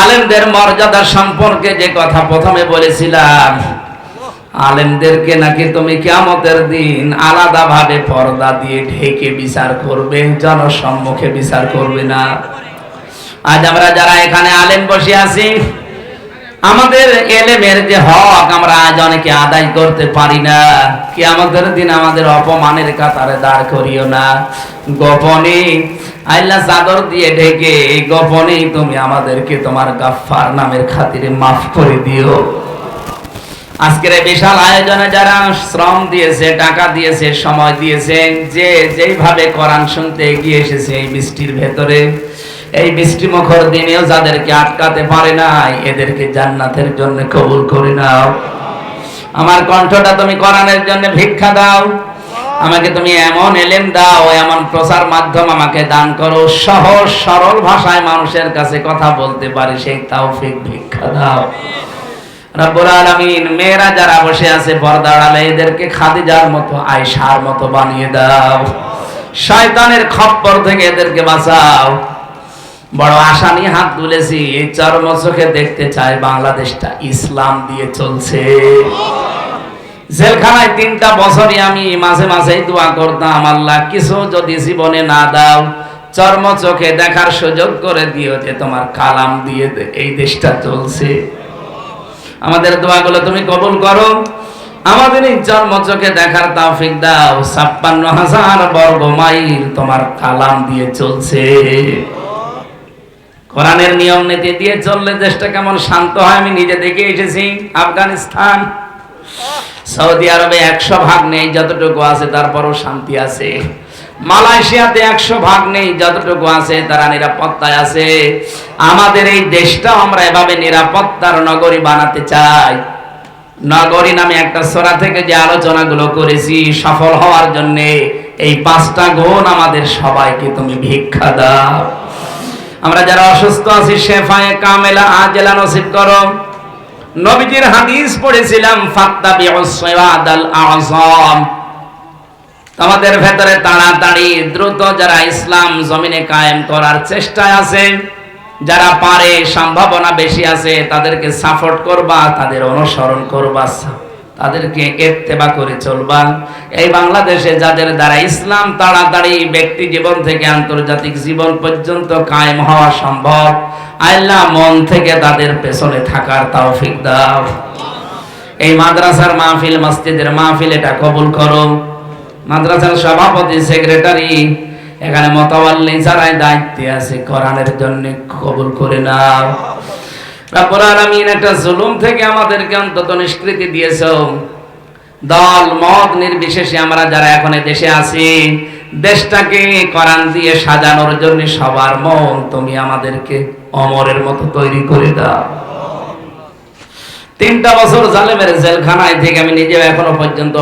আলেমদের মর্যাদা সম্পর্কে যে কথা প্রথমে বলেছিলাম, আলেমদেরকে নাকি তুমি কেমতের দিন আলাদাভাবে পর্দা দিয়ে ঢেকে বিচার করবে, জনসম্মুখে বিচার করবে না। আজ আমরা যারা এখানে আলেম বসে আছি আমাদের এলেমের যে হক, আমরা আজ অনেকে আদায় করতে পারি না। কি আমাদের দিন আমাদের অপমানের কাতারে দাঁড় করিও না। গোপনে আল্লাহ চাদর দিয়ে ঢেকে, গোপনে তুমি আমাদেরকে তোমার গাফফার নামের খাতিরে মাফ করে দিও। আজকের এই বিশাল আয়োজনে যারা শ্রম দিয়েছে, টাকা দিয়েছে, সময় দিয়েছে, যে যেইভাবে কোরআন শুনতে এগিয়ে এসেছে এই বৃষ্টির ভেতরে, এই বৃষ্টি মুখর দিনেও যাদেরকে আটকাতে পারে নাই, এদেরকে জান্নাতের জন্য কবুল করে নাও। আমার কণ্ঠটা তুমি কোরআনের জন্য ভিক্ষা দাও, আমাকে তুমি এমন এলেম দাও, এমন প্রচার মাধ্যম আমাকে দান করো, সহজ সরল ভাষায় মানুষের কাছে কথা বলতে পারি, সেই তৌফিক ভিক্ষা দাও। রব্বুল আলামিন, মেয়েরা যারা বসে আছে পর্দা আড়ালে এদেরকে খাদিজার মতো আয়সার মতো বানিয়ে দাও। শয়তানের খপ্পর থেকে এদেরকে বাঁচাও। বড় আশা নিয়ে হাত তুলেছি এই চর্ম চোখে দেখতে চাই বাংলাদেশটা ইসলাম দিয়ে চলছে। জেলখানায় তিনটা বছরই আমি মাঝে মাঝেই দোয়া করতাম, আল্লাহ কিছু যদি জীবনে না দাও, চর্ম চোখে দেখার সুযোগ করে দিও যে তোমার কালাম দিয়ে এই দেশটা চলছে। আমাদের দোয়াগুলো তুমি কবুল করো। আমাদের এই জন্ম চোখে দেখার তাওফিক দাও। ছাপ্পান্ন হাজার বর্গ মাইল তোমার কালাম দিয়ে চলছে। কোরআনের নিয়ম নীতি দিয়ে চললে দেশটা কেমন শান্ত হয়, আমি নিজে দেখে এসেছি। আফগানিস্তান, সৌদি আরবে একশো ভাগ নেই, যতটুকু আছে তারপরও শান্তি আছে। মালয়েশিয়াতে একশো ভাগ নেই, যতটুকু আছে তারা নিরাপত্তায় আছে। আমাদের এই দেশটা আমরা এভাবে নিরাপত্তার নগরী বানাতে চাই। নগরী নামে একটা সোরা থেকে যে আলোচনাগুলো করেছি, সফল হওয়ার জন্য এই পাঁচটা গুণ আমাদের সবাইকে তুমি ভিক্ষা দাও। আমরা যারা অসুস্থ আছি, শেফায়ে কামেলা আজেলা নসিব করো। নবীজির হাদিস পড়েছিলাম ফাত্তাবিউস সিরাদাল আযম। আমাদের ভেতরে তাড়াতাড়ি দ্রুত যারা ইসলাম জমিনে কায়েম করার চেষ্টায় আছে, যারা পারে, সম্ভাবনা বেশি আছে, তাদেরকে সাপোর্ট করবা, তাদের অনুসরণ করবা, তাদেরকে এত্তেবা করে চলবা। এই বাংলাদেশে যাদের দ্বারা ইসলাম তাড়াতাড়ি ব্যক্তি জীবন থেকে আন্তর্জাতিক জীবন পর্যন্ত কায়েম হওয়া সম্ভব, আল্লাহ মন থেকে তাদের পেছনে থাকার তৌফিক দাও। এই মাদ্রাসার মাহফিল, মসজিদের মাহফিল, এটা কবুল করো। মাদ্রাসার সভাপতি সেক্রেটারি এখানে মতাবাল্লি যারাই দায়িত্বে আছে, কোরআনের জন্য কবুল করে নাও। রব্বুল আলামিন একটা জুলুম থেকে আমাদেরকে অন্তত নিষ্কৃতি দল, মত নির্বিশেষে আমরা যারা এখন দেশে আছি, দেশটাকে কোরআন দিয়ে সাজানোর জন্য সবার মন তুমি আমাদেরকে অমরের মতো তৈরি করে দাও। তিনটা বছর জালেমের জেলখানায় থেকে আমি নিজেও এখনও পর্যন্ত